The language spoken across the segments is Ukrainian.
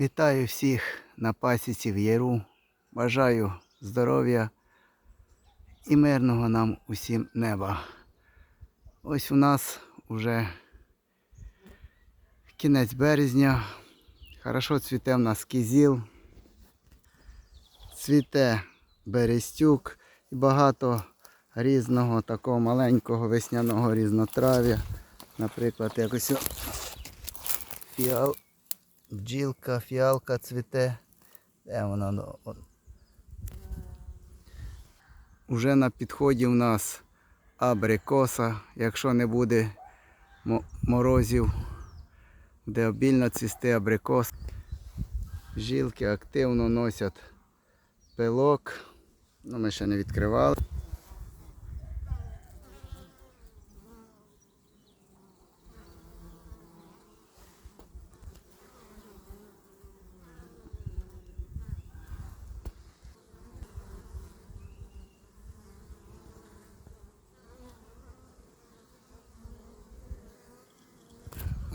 Вітаю всіх на пасіці в Яру. Бажаю здоров'я і мирного нам усім неба. Ось у нас вже кінець березня. Хорошо цвіте в нас кізіл. Цвіте берестюк і багато різного такого маленького весняного різнотрав'я. Наприклад, якось фіал, бджілка, фіалка цвіте. Де вона? Ну. Уже на підході у нас абрикоса, якщо не буде морозів, де обільно цвісти абрикос. Жилки активно носять пилок. Ну, ми ще не відкривали.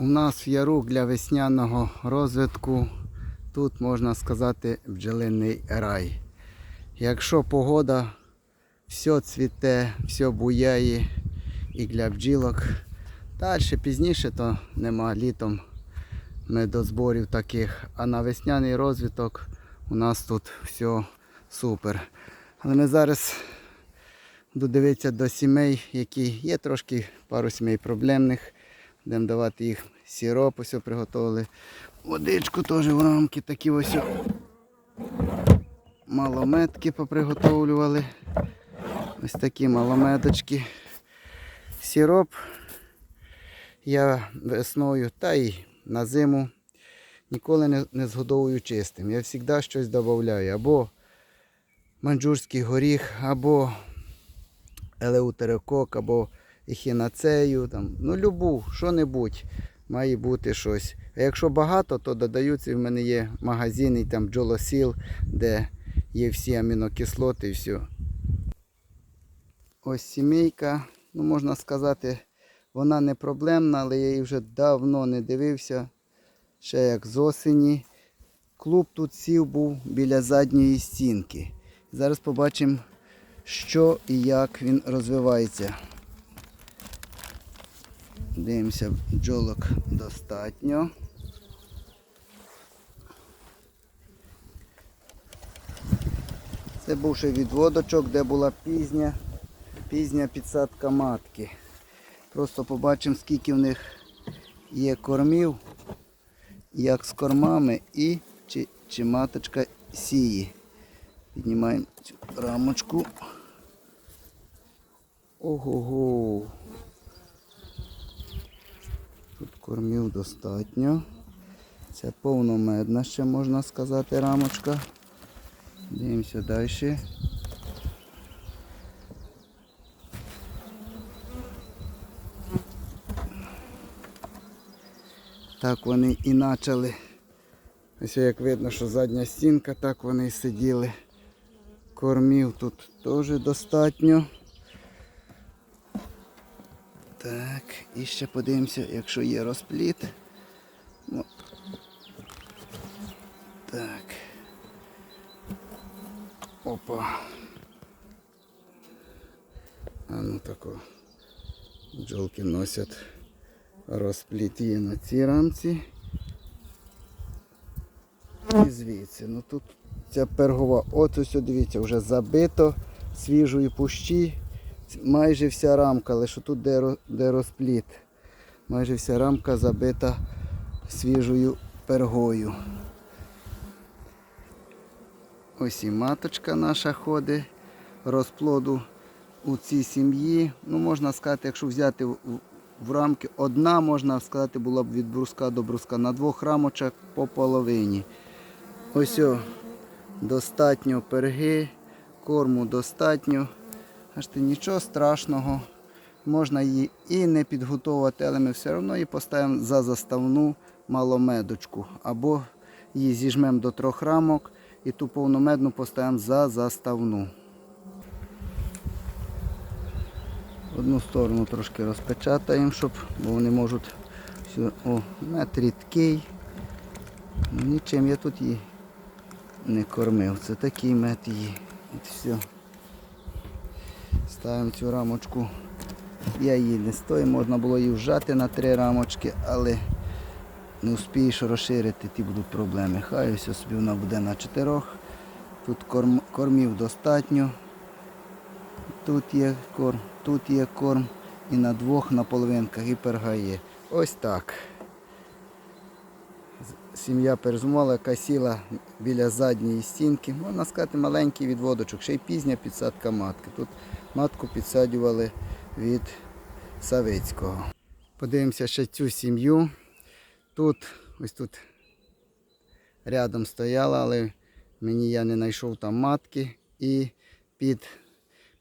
У нас яру для весняного розвитку тут можна сказати бджолиний рай. Якщо погода, все цвіте, все буяє і для бджілок. Далі пізніше то нема літом ми до зборів таких. А на весняний розвиток у нас тут все супер. Але ми зараз додивитися до сімей, які є трошки пару сімей проблемних. Будемо давати їх сироп, ось приготували. Водичку теж в рамки такі ось. Малометки поприготовлювали. Ось такі малометочки. Сироп я весною та й на зиму ніколи не, не згодовую чистим. Я завжди щось додаю. Або манджурський горіх, або елеутерокок, або ехінацею, там, ну любу, що-небудь має бути щось. А якщо багато, то додаються, в мене є магазин, там бджолосіл, де є всі амінокислоти і все. Ось сімейка, ну можна сказати, вона не проблемна, але я її вже давно не дивився. Ще як з осені. Клуб тут сів був біля задньої стінки. Зараз побачимо, що і як він розвивається. Дивимося, бджолок достатньо. Це був ще відводочок, де була пізня, пізня підсадка матки. Просто побачимо, скільки в них є кормів, як з кормами і чи, чи маточка сіє. Піднімаємо цю рамочку. Ого-го. Тут кормів достатньо. Це повномедна ще можна сказати рамочка. Дивимося далі. Так вони і почали. Ось як видно, що задня стінка, так вони і сиділи. Кормів тут теж достатньо. Так, і ще подивимося, якщо є розпліт. Ну. Так. Опа. А ну тако. Бджолки носять розпліт є на цій рамці. І звідси. Ну тут ця пергова, от ось дивіться, вже забито свіжої пущі. Майже вся рамка, лише тут де, де розпліт. Майже вся рамка забита свіжою пергою. Ось і маточка наша ходить розплоду у цій сім'ї. Ну, можна сказати, якщо взяти в, рамки, одна, можна сказати, була б від бруска до бруска. На двох рамочок по половині. Ось о, достатньо перги, корму достатньо. Аж нічого страшного. Можна її і не підготовувати, але ми все одно її поставимо за заставну маломедочку. Або її зіжмемо до трьох рамок і ту повномедну поставимо за заставну. Одну сторону трошки розпечатаємо, щоб, бо вони можуть о, мед рідкий. Нічим я тут її не кормив. Це такий мед її. От все. Ставимо цю рамочку. Я її не стою, можна було її вжати на три рамочки, але не успієш розширити, ті будуть проблеми. Хай ось собі вона буде на чотирьох. Тут корм, кормів достатньо. Тут є корм, тут є корм. І на двох на половинках і перга є. Ось так. Сім'я перезумала, яка сіла біля задньої стінки. Можна сказати, маленький відводочок, ще й пізня підсадка матки. Тут матку підсаджували від Савицького. Подивимося ще цю сім'ю. Тут, ось тут рядом стояла, але мені я не знайшов там матки і під,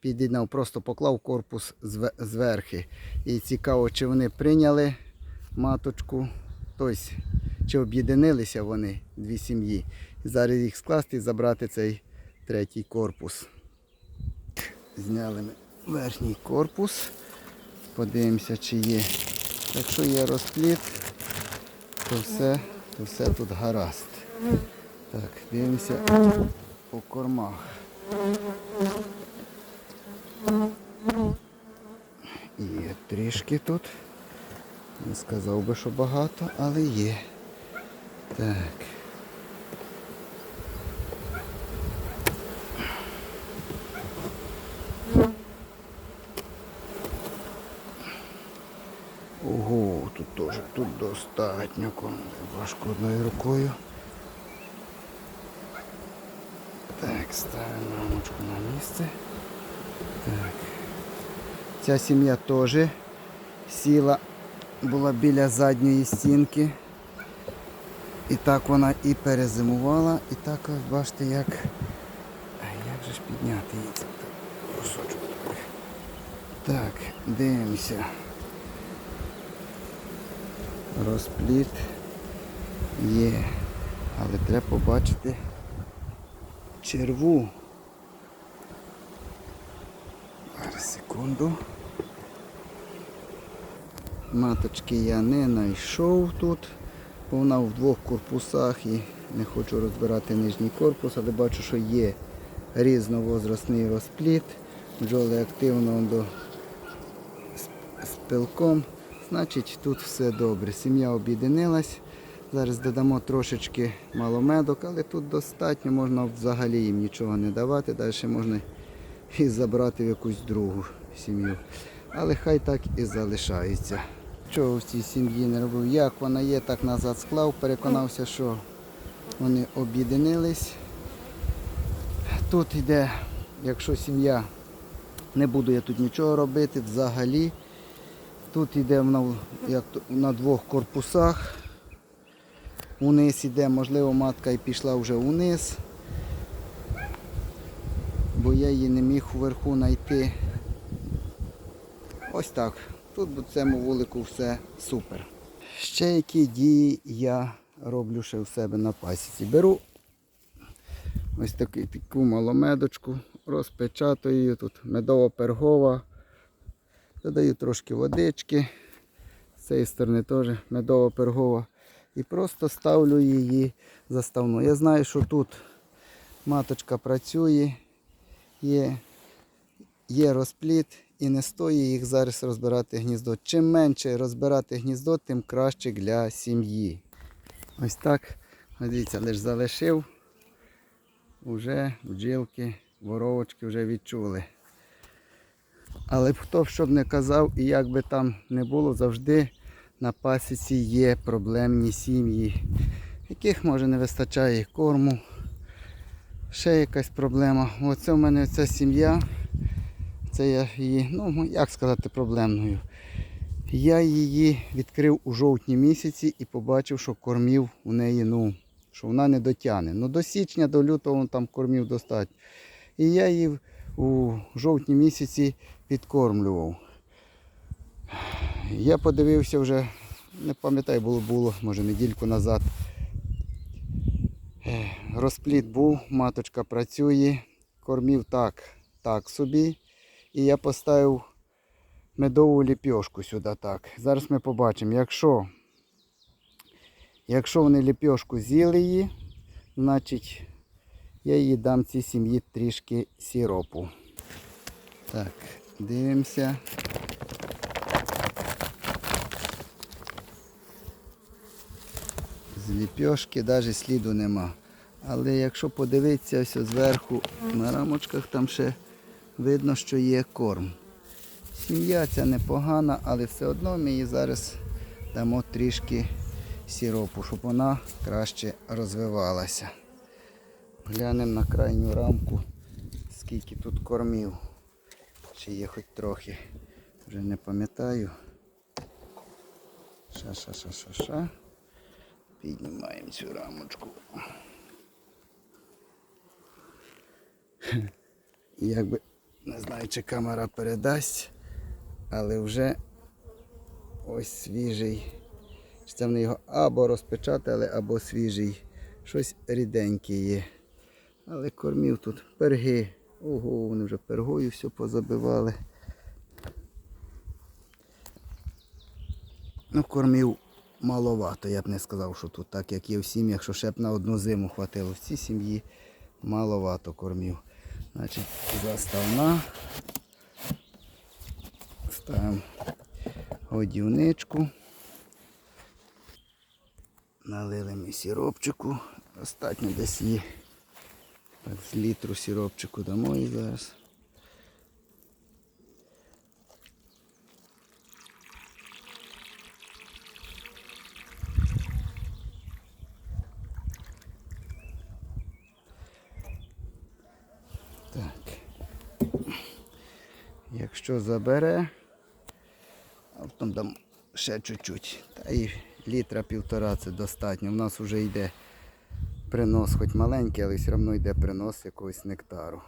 під'єднав, просто поклав корпус зверхи. І цікаво, чи вони прийняли маточку, тобто, чи об'єднилися вони, дві сім'ї. Зараз їх скласти і забрати цей третій корпус. Зняли ми верхній корпус. Подивимося, чи є. Якщо є розпліт, то все, то все тут гаразд. Так, дивимося по кормах. Є трішки тут. Не сказав би, що багато, але є. Так. Ого, тут теж тут достатньо корму. Важко одною рукою. Так, ставимо рамочку на місце. Так. Ця сім'я теж сіла, була біля задньої стінки. І так вона і перезимувала, і так ось бачите, як. Як же ж підняти її цей кусочок? Так, дивимося. Розпліт є. Але треба побачити черву. Зараз секунду. Маточки я не знайшов тут, бо вона в двох корпусах і не хочу розбирати нижній корпус, але бачу, що є різновозрастний розпліт. Бджоли активно до з. Значить тут все добре. Сім'я об'єднилась. Зараз додамо трошечки маломедок, але тут достатньо, можна взагалі їм нічого не давати. Далі можна і забрати в якусь другу сім'ю. Але хай так і залишається. Чого в цій сім'ї не робив? Як вона є, так назад склав, переконався, що вони об'єднились. Тут йде, якщо сім'я, не буду я тут нічого робити взагалі. Тут йде вона як на двох корпусах. Униз іде, можливо, матка і пішла вже униз, бо я її не міг вверху знайти. Ось так. Тут в цьому вулику все супер. Ще які дії я роблю ще в себе на пасіці. Беру ось таку, таку маломедочку, розпечатую її, тут медово пергова. Додаю трошки водички. З цієї сторони теж медово пергова. І просто ставлю її заставну. Я знаю, що тут маточка працює, є, є розпліт і не стоїть їх зараз розбирати гніздо. Чим менше розбирати гніздо, тим краще для сім'ї. Ось так. Дивіться, лише залишив. Уже бджілки, воровочки вже відчули. Але хто б що б не казав, і як би там не було, завжди на пасіці є проблемні сім'ї, яких може не вистачає корму. Ще якась проблема. Оце в мене ця сім'я. Це я її, ну як сказати, проблемною. Я її відкрив у жовтні місяці і побачив, що кормів у неї, ну, що вона не дотягне. Ну до січня, до лютого там кормів достатньо. І я її у жовтні місяці підкормлював. Я подивився вже, не пам'ятаю, було, було, може недільку назад. Розпліт був, маточка працює, кормів так, так собі. І я поставив медову ліпьошку сюди так. Зараз ми побачимо, якщо Якщо вони ліпьошку з'їли її, значить я їй дам цій сім'ї трішки сіропу. Так, дивимося. З ліпьошки навіть сліду нема. Але якщо подивитися ось зверху на рамочках, там ще видно, що є корм. Сім'я ця непогана, але все одно ми їй зараз дамо трішки сіропу, щоб вона краще розвивалася. Глянемо на крайню рамку, скільки тут кормів. Чи є хоч трохи. Вже не пам'ятаю. Ша-ша-ша-ша-ша. Піднімаємо цю рамочку. Якби не знаю, чи камера передасть, але вже ось свіжий. Чи Це вони його або розпечатали, або свіжий. Щось ріденьке є. Але кормів тут перги. Ого, вони вже пергою все позабивали. Ну, кормів маловато, я б не сказав, що тут так, як є в сім'ях, що ще б на одну зиму хватило. В цій сім'ї маловато кормів. Значить, заставна. Ставимо годівничку. Налили ми сіропчику. Остатньо десь її з літру сіропчику дамо і зараз. Так. Якщо забере, а потім дам ще чуть-чуть. Та і літра півтора це достатньо. У нас вже йде принос, хоч маленький, але все одно йде принос якогось нектару.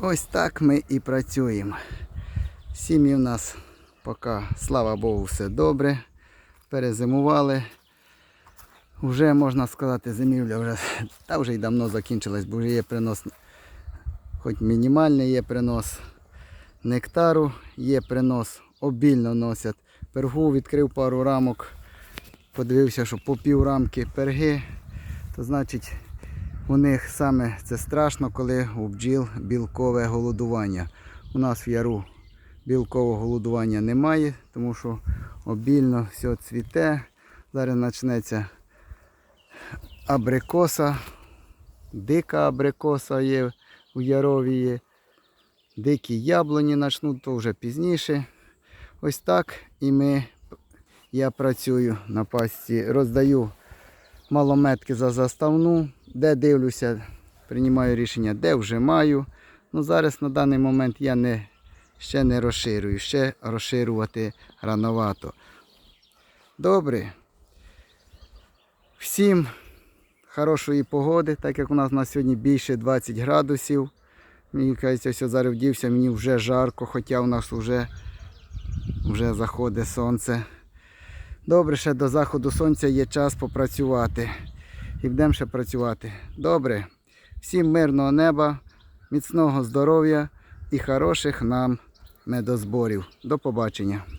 Ось так ми і працюємо. Сім'ї в нас поки, слава Богу, все добре. Перезимували. Вже можна сказати, зимівля вже та вже й давно закінчилась, бо вже є принос, хоч мінімальний є принос нектару, є принос, обільно носять. Пергу відкрив пару рамок, подивився, що по пів рамки перги, то значить у них саме це страшно, коли у бджіл білкове голодування. У нас в яру білкового голодування немає, тому що обільно все цвіте. Зараз почнеться абрикоса, дика абрикоса є у Яровії, дикі яблуні почнуть, то вже пізніше. Ось так і ми, я працюю на пасті, роздаю малометки за заставну, де дивлюся, приймаю рішення, де вже маю. Ну, зараз на даний момент я не, ще не розширюю, ще розширювати рановато. Добре. Всім хорошої погоди, так як у нас на сьогодні більше 20 градусів. Мені кажеться, що зараз вдівся, мені вже жарко, хоча у нас вже, вже заходить сонце. Добре, ще до заходу сонця є час попрацювати. І будемо ще працювати. Добре. Всім мирного неба, міцного здоров'я і хороших нам медозборів. До побачення.